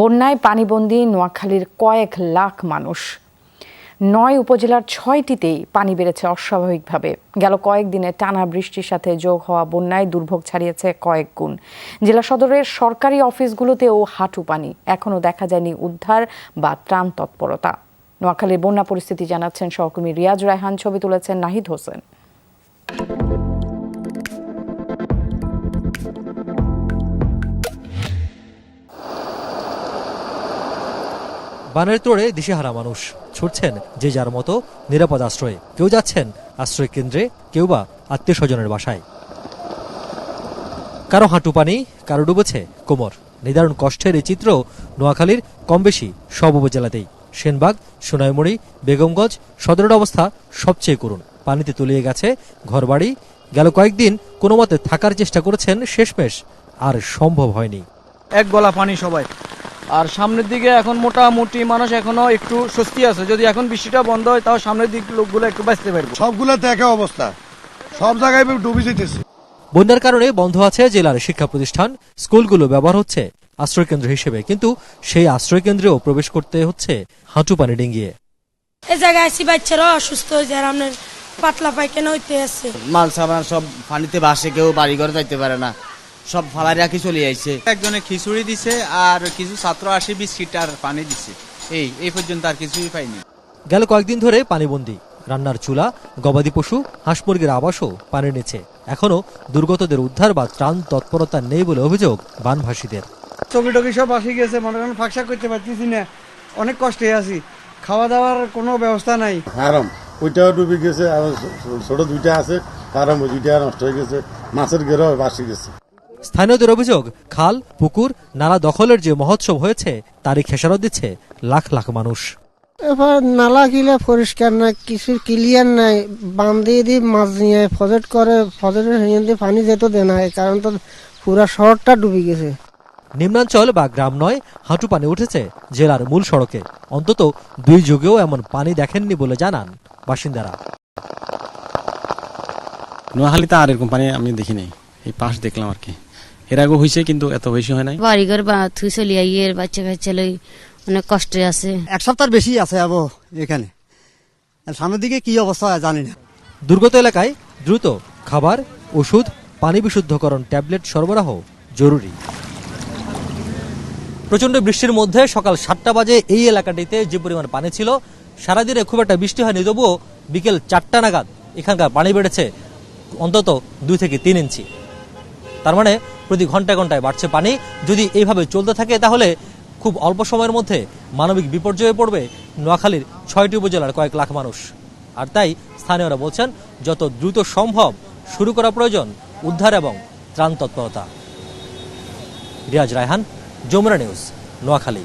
বন্যায় পানিবন্দী নোয়াখালীর কয়েক লাখ মানুষ। নয় উপজেলার ছয়টিতেই পানি বেড়েছে অস্বাভাবিকভাবে। গেল কয়েকদিনে টানা বৃষ্টির সাথে যোগ হওয়া বন্যায় দুর্ভোগ ছাড়িয়েছে কয়েক গুণ। জেলা সদরের সরকারি অফিসগুলোতেও হাঁটু পানি। এখনও দেখা যায়নি উদ্ধার বা ত্রাণ তৎপরতা। নোয়াখালীর বন্যা পরিস্থিতি জানাচ্ছেন সহকর্মী রিয়াজ রায়হান, ছবি তুলেছেন নাহিদ হোসেন। বানের তোড়ে দিশেহারা মানুষ। ছুটছেন যে যার মতো নিরাপদ আশ্রয়ে। কেউ যাচ্ছেন আশ্রয় কেন্দ্রে, কেউ বা আত্মীয় স্বজনের বাসায়। কারও হাঁটু পানি, কারও ডুবেছে কোমর। নিদারুণ কষ্টের এই চিত্র নোয়াখালীর কম বেশি সব উপজেলাতেই। সেনবাগ, সোনাইমুড়ি, বেগমগঞ্জ, সদরের অবস্থা সবচেয়ে করুণ। পানিতে তলিয়ে গেছে ঘরবাড়ি। গেল কয়েকদিন কোনো মতে থাকার চেষ্টা করেছেন, শেষমেশ আর সম্ভব হয়নি। এক গলা পানি সবাই। আর সামনের দিকে এখন মোটামুটি মানুষ এখনও একটু স্বস্তি আছে। যদি এখন বৃষ্টিটা বন্ধ হয় তাও সামনের দিক লোকগুলো একটু বাঁচতে পারবে। সবগুলোতে একই অবস্থা। সব জায়গায় ডুবে যেতেছে। বন্যার কারণে বন্ধ আছে জেলার শিক্ষা প্রতিষ্ঠান স্কুলগুলো ব্যবহার হচ্ছে আশ্রয়কেন্দ্র হিসেবে কিন্তু সেই আশ্রয়কেন্দ্রেও প্রবেশ করতে হচ্ছে হাঁটু পানি ডিঙ্গিয়ে। এই জায়গায় আসি বাচ্চারা অসুস্থ হয়ে যায় আপনার পাতলা পায়খানা হইতে আছে। মাল সামান সব পানিতে ভাসে কেউ বাড়ি ঘরে যাইতে পারে না। সব ফালাই রাখি চলে আইছে? একজনে খিচুড়ি দিছে আর কিছু ছাত্র আসে বিস্কিট আর পানি দিছে। এই এই পর্যন্ত আর কিছুই পাইনি। গেল কয়েকদিন ধরে পানিবন্দী। রান্নার চুলা গবাদি পশু হাঁস মুরগির আবাসও পানির নিচে। এখনও দুর্গতদের উদ্ধার বা ত্রাণ তৎপরতা নেই বলে অভিযোগ বানভাসীদের। চকি টকি সব আসি গেছে মনে করেন ফাঁকশা করতে পারতেছি না। অনেক কষ্টে আছি। খাওয়া দাওয়ার কোনো ব্যবস্থা নাই। আরাম ওইটাও ডুবে গেছে আর ছোট দুইটা আছে তার দুইটা নষ্ট হয়ে গেছে মাছের গেরও বাসি গেছে। স্থানীয়দের অভিযোগ খাল পুকুর নালা দখলের যে মহোৎসব হয়েছে তারই খেসারত দিচ্ছে লাখ লাখ মানুষ। এবার নালা গিলা পরিষ্কার নাই কিছু ক্লিয়ার নাই বাম দিয়ে দিয়ে মাছ নিয়ে ফজেট করে ফজেটের হিয়ান দিয়ে পানি যেত দেয় না কারণ তো পুরা শহরটা ডুবে গেছে। নিম্নাঞ্চল বা গ্রাম নয় হাঁটু পানি উঠেছে জেলার মূল সড়কে। অন্তত দুই যুগেও এমন পানি দেখেননি বলে জানান বাসিন্দারা। নোয়াখালীতে আর এরকম পানি আমি দেখি নাই এই পাশ দেখলাম আর কি। এর আগে হয়েছে কিন্তু এত বেশি হয় নাই। বাড়িঘর বা থুই চলি আইয়ের বাচ্চা কাচ্চা লই অনেক কষ্টে আছে। এক সপ্তাহ বেশি আছে আবো এখানে। সামনের দিকে কি অবস্থা জানি না। দুর্গত এলাকায় দ্রুত খাবার ওষুধ পানি বিশুদ্ধকরণ ট্যাবলেট সরবরাহ জরুরি। প্রচণ্ড বৃষ্টির মধ্যে সকাল সাতটা বাজে এই এলাকাটিতে যে পরিমাণ পানি ছিল সারাদিনে খুব একটা বৃষ্টি হয়নি তবুও বিকেল চারটা নাগাদ এখানকার পানি বেড়েছে অন্তত দুই থেকে তিন ইঞ্চি। তার মানে প্রতি ঘন্টায় ঘন্টায় বাড়ছে পানি। যদি এইভাবে চলতে থাকে, তাহলে খুব অল্প সময়ের মধ্যে মানবিক বিপর্যয়ে পড়বে নোয়াখালীর ছয়টি উপজেলার কয়েক লাখ মানুষ। আর তাই স্থানীয়রা বলছেন, যত দ্রুত সম্ভব শুরু করা প্রয়োজন উদ্ধার এবং ত্রাণ তৎপরতা। রিয়াজ রায়হান, যমুনা নিউজ, নোয়াখালী।